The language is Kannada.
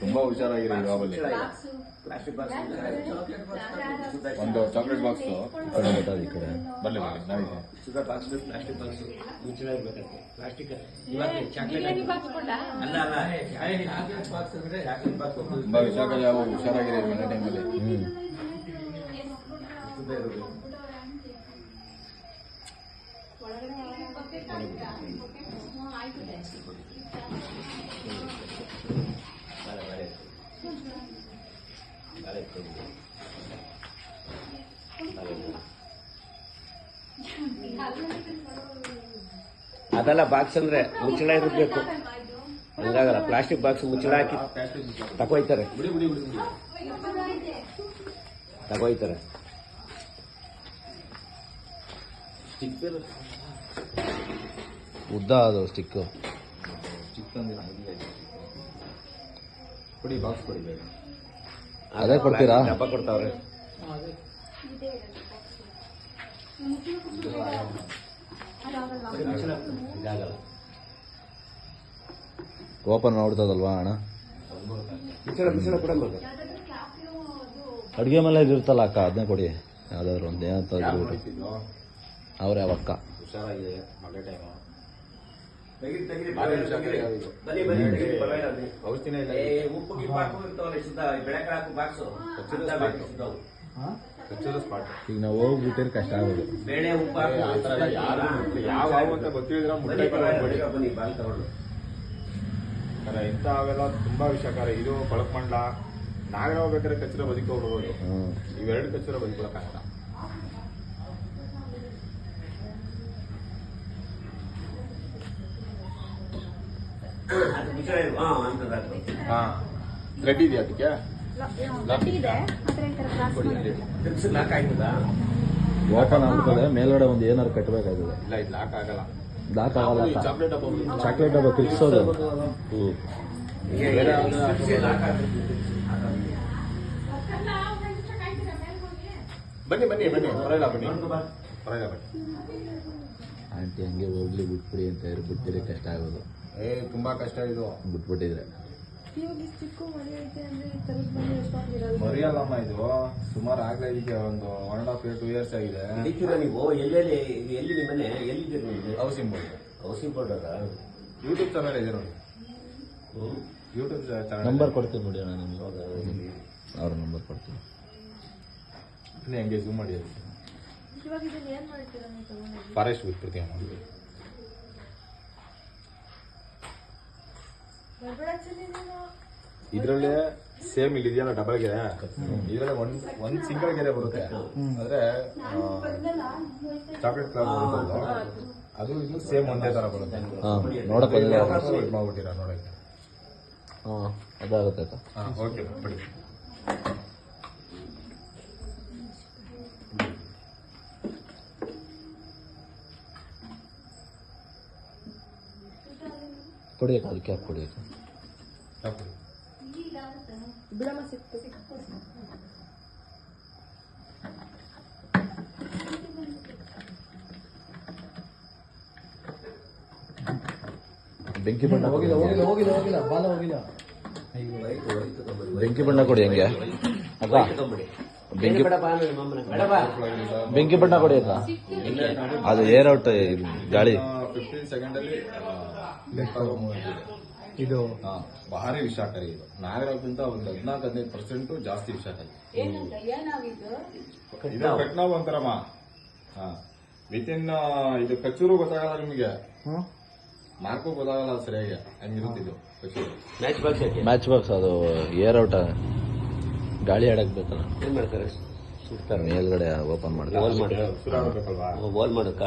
ತುಂಬಾ ಹುಷಾರಾಗಿರಿ ಯಾವಲ್ಲಿ ಪ್ಲಾಸ್ಟಿಕ್ ಬಾಕ್ಸ್ ಒಂದು ಚಾಕ್ಲೇಟ್ ಬಾಕ್ಸ್ ಕಡೆ ಗೊತ್ತಾದ ಈ ಕಡೆ. ಬರ್ಲಿ ಬರ್ಲಿ ನಾವಿದೆ ಶುಗರ್ ಬಾಕ್ಸ್ ಪ್ಲಾಸ್ಟಿಕ್ ಬಾಕ್ಸ್ ಮುಚ್ಚಳ ಇರ್ಬೇಕಂತೆ ಪ್ಲಾಸ್ಟಿಕ್ ಇವಾಗ ಚಾಕ್ಲೇಟ್ ಅಲ್ಲ. ಅಲ್ಲ ಚಾಕ್ಲೇಟ್ ಬಾಕ್ಸ್ ಅಂದ್ರೆ ಚಾಕ್ಲೇಟ್ ಬಾಕ್ಸ್ ತುಂಬಾ ಹುಷಾರಾಗಿ ಯಾವ ಹುಷಾರಾಗಿರಿ ಮನೆ ಟೈಮಲ್ಲಿ ಹ್ಮ್. ಶುದ್ಧ ಇರೋದು ಬಾಳೆ ಬಾಳೆ ಬಾಳೆ ಇಟ್ಕೊಂಡು. ಬಾಳೆ ಇಟ್ಕೊಂಡು. ಅದಲ್ಲ ಬಾಕ್ಸ್ ಅಂದ್ರೆ ಮುಚ್ಚಳ ಇರಬೇಕು. ಹಂಗಾಗಲ್ಲ ಪ್ಲಾಸ್ಟಿಕ್ ಬಾಕ್ಸ್ ಮುಚ್ಚಳ ಹಾಕಿ ತಗೋಯ್ತಾರೆ. ಬಿಡಿ ಬಿಡಿ ಬಿಡಿ ಬಿಡಿ ತಗೋಯ್ತಾರೆ ಉದ್ದ ಅದು ಸ್ಟಿಕ್ಕು ಚಿಕ್ಕಂದಿನ ಕೊಡಿ ಬಾಕ್ಸ್ ಕೊಡಿ ಬೇಗ. ಅದೇ ಕೊಡ್ತೀರಾ? ಡಬ್ಬ ಕೊಡ್ತಾವ್ರೆ. ಇದಾಗಲ್ಲ ಓಪನ್ ಮಾಡ್ತದಲ್ವಾ ಅಣ್ಣ. ಅಡುಗೆ ಮೇಲೆ ಇರುತ್ತಲ್ಲ ಅಕ್ಕ ಅದನ್ನೇ ಕೊಡಿ. ಯಾವ್ದಾದ್ರು ಒಂದು ಏನಂತ ಅವಕ್ಕ? ಅವ್ರ ಯಾವ ಅಕ್ಕ? ಹುಷಾರಾಗಿದೆ ಮಳೆ ಟೈಮ್ ಪರವಾಗಿಲ್ಲ, ಔಷಧಿನೇ ಇಲ್ಲ ಏ, ಉಪ್ಪು ಗಿಪ್ಪು ಬಾಕ್ಸು. ಅಂತ ಈಗ ನಾವು ಕಷ್ಟ ಆಗೋದು. ಬೇಳೆ ಉಪ್ಪು ಯಾರು ಯಾವ ಅಂತ ಗೊತ್ತಿದ್ರೆ ಬನ್ನಿ, ಮುಟ್ಟೆ ಪರವಾಗಿಲ್ಲ, ಬನ್ನಿ ಬೇಗ ಬನ್ನಿ ಬಾಲ್ ತಗೊಂಡು ಇಂಥ ಅವೆಲ್ಲ ತುಂಬಾ ವಿಷಯಕಾರ ಇದು ಕೊಳಕಮಂಡ್ಲ ನಾಗರಾವ್ ಬೇಕಾದ್ರೆ ಕಚ್ಚರ ಬದುಕೋಗ್ಬೋದು ಇವೆರಡು ಕಚ್ಚರ ಬದುಕೊಳಕ್ಕಾಗಲ್ಲ ಹಾ, ಇದೆಯಾ ಅದಕ್ಕೆ? ಲಾಕ್ ಆಯ್ತದಾ? ಮೇಲ್ಗಡೆ ಒಂದು ಏನಾರು ಕಟ್ಟಬೇಕಾಗಿದೆ ಇಲ್ಲ ಇದು ಲಾಕ್ ಆಗಲ್ಲ. ಲಾಕ್ ಆಗಲ್ಲ ಚಾಕ್ಲೇಟ್ ಡಬ್ಬ ಕಿರ್ಸೋದು ಹ್ಞೂ. ಬನ್ನಿ ಬನ್ನಿ ಬನ್ನಿ. ಆಂಟಿ ಹಂಗೆ ಹೋಗ್ಲಿ ಬಿಟ್ಬಿಡಿ ಅಂತ ಹೇಳಿ ಬಿಟ್ಟಿರಿ ಕಷ್ಟ ಆಗೋದು. ಏ ತುಂಬಾ ಕಷ್ಟ ಇದು. ಬಿಟ್ಬಿಟ್ಟಿದ್ರೆ. ಇವಾಗ ಇಷ್ಟು ಚಿಕ್ಕ ಮರಿ ಐತೆ ಅಂದ್ರೆ ಈ ತರದ್ ಬಂದು ಎಷ್ಟೊಂದಿರಲ್ಲ ಮರಿಯಲ್ಲಮ್ಮ ಇದು. ಸುಮಾರು ಆಗ್ಲೇ ಇದಕ್ಕೆ ಒಂದು one and half year two years ಆಗಿದೆ. ಹಿಡಿತೀರಾ ನೀವು? ಎಲ್ಲೆಲ್ಲಿ ಎಲ್ಲಿ ನಿಮ್ಮ ಮನೆ? ಎಲ್ಲಿದ್ದೀರಿ ನಿಮ್ದು housing board housing board YouTube channel ಇದೆ ನೋಡಿ. ಯೂಟ್ಯೂಬ್ ಚಾನಲ್ ನಂಬರ್ ಕೊಡ್ತೀನಿ ನೋಡಿ ಅಣ್ಣ ನಿಮಗೆ. ಅವ್ರ ನಂಬರ್ ಕೊಡ್ತೀನಿ. ಹಂಗೆ ಜೂಮ್ ಮಾಡಿ ಇವಾಗ ಇದನ್ನ ಏನ್ ಮಾಡ್ತೀರಾ ನೀವು ತಗೊಂಡು ಫಾರೆಸ್ಟ್ ಬಿಟ್ಬಿಡ್ತೀವಿ ಇದರಲ್ಲೇ ಸೇಮ್ ಇಲ್ಲಿ ಇದೆಯಲ್ಲ ಡಬಲ್ ಗೆರೆ? ಇದರಲ್ಲಿ ಒಂದ್ ಒಂದ್ ಸಿಂಗಲ್ ಗೆರೆ ಬರುತ್ತೆ. ಅಂದ್ರೆ ಚಾಕ್ಲೇಟ್ ಕಲರ್ ಅದು ಇದು ಸೇಮ್ ಒಂದೇ ತರ ಬರುತ್ತೆ. ಮಾಡ್ಬಿಟ್ಟಿರ ನೋಡಕ್ಕೆ? ಹಾಂ ಅದಾಗುತ್ತೆ ಓಕೆ ಬಿಡಿ ಕೊಡಿ ಅದಕ್ಕೆ ಹಾಕಿ ಕೊಡಿ. ಬಿಡಮ್ಮ ಬೆಂಕಿ ಬಣ್ಣ ಹೋಗಿಲ್ಲ ಹೋಗಿಲ್ಲ ಹೋಗಿಲ್ಲ ಹೋಗಿಲ್ಲ ಬಾಲ ಹೋಗಿಲ್ಲ. ಬೆಂಕಿ ಬಣ್ಣ ಕೊಡಿ ಹಂಗೆ. ಅಕ್ಕ ಬೆಂಕಿ ಬೆಂಕಿ ಬಣ್ಣ ಕೊಡಿ ಅಕ್ಕ ಅದು ಏರ್ ಔಟ್ ಗಾಳಿ. ಫಿಫ್ಟೀನ್ ಸೆಕೆಂಡ್ ಅಲ್ಲಿ ಇದು ಹಾ, ಭಾರಿ ವಿಷಾಕರಿ ಇದು. ನಾಗರಾವ್ಗಿಂತ ಒಂದು ಹದಿನಾಲ್ಕು ಹದಿನೈದು ಪರ್ಸೆಂಟ್ ಜಾಸ್ತಿ ವಿಷಾಕರಿ ಇದು. ಕಟ್ನಾವ್ ಅಂತಾರಮ್ಮ. ಹಾ ವಿತ್ ಇನ್ ಇದು ಕಚೂರು ಗೊತ್ತಾಗಲ್ಲ ನಿಮಗೆ? ಮಾರ್ಕು ಗೊತ್ತಾಗಲ್ಲ ಸರಿಯಾಗಿ. ಹಂಗಿರುತ್ತಿದ್ದು ಮ್ಯಾಚ್ ಬಾಕ್ಸ್ ಮ್ಯಾಚ್ ಬಾಕ್ಸ್ ಅದು ಏರ್ ಔಟ್. ಗಾಳಿ ಆಡಕ್ ಬೇಕಲ್ಲ. ಏನ್ ಮಾಡ್ತಾರೆ? ಮೇಲ್ಗಡೆ ಓಪನ್ ಮಾಡ್ತಾರೆ. ಓಲ್ ಹೋಲ್ ಮಾಡಕ್ಕ?